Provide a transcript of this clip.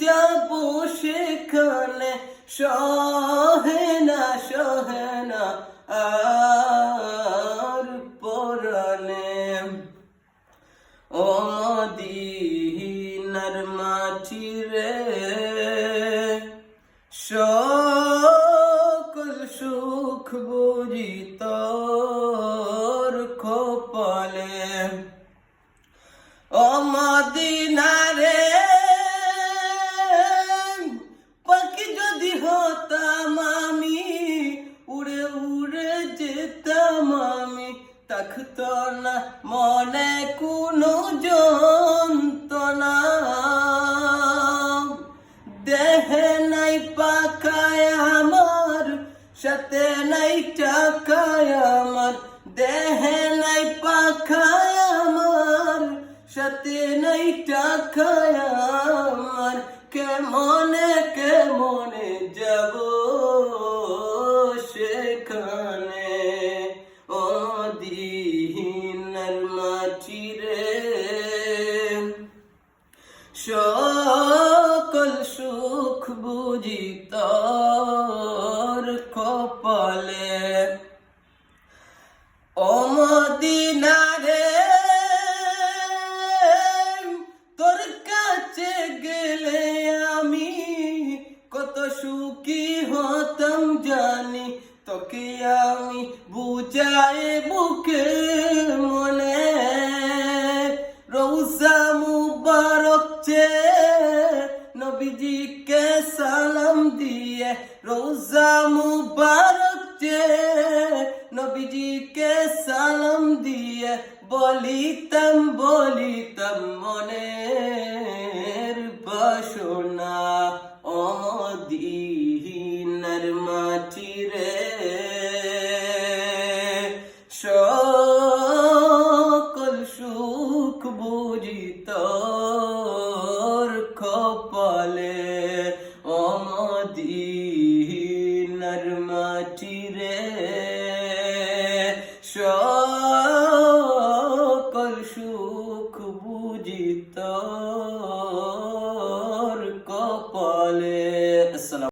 যাব সেখানে সহে না সহে না, আর ও মদিনার মাটি রে, সকল সুখ বুঝি তোর খোপালে ও মদিনারে তখত না মনে কোনো যন্ত্রণা। দেহে নাই পাকায় আমার, সাথে নাই টাকায় আমার। দেহে নাই পাকায় আমার, সাথে নাই টাকায় আমার। কেমনে কেমনে যাব সেখানে? সকল সুখ বুঝি তোর কপালে। অমদিনারে তোর কাছে গেলে আমি কত সুখী হতাম জানি। তোকে আমি বুঝাই বুকে নবীজিকে সালাম দিয়ে রোজা মুবারক চে নবীজিকে সালাম দিয়ে বলিতাম বলিতাম মনের বাসনা। বাংলার মাটি রে সকল সুখ বুঝিত।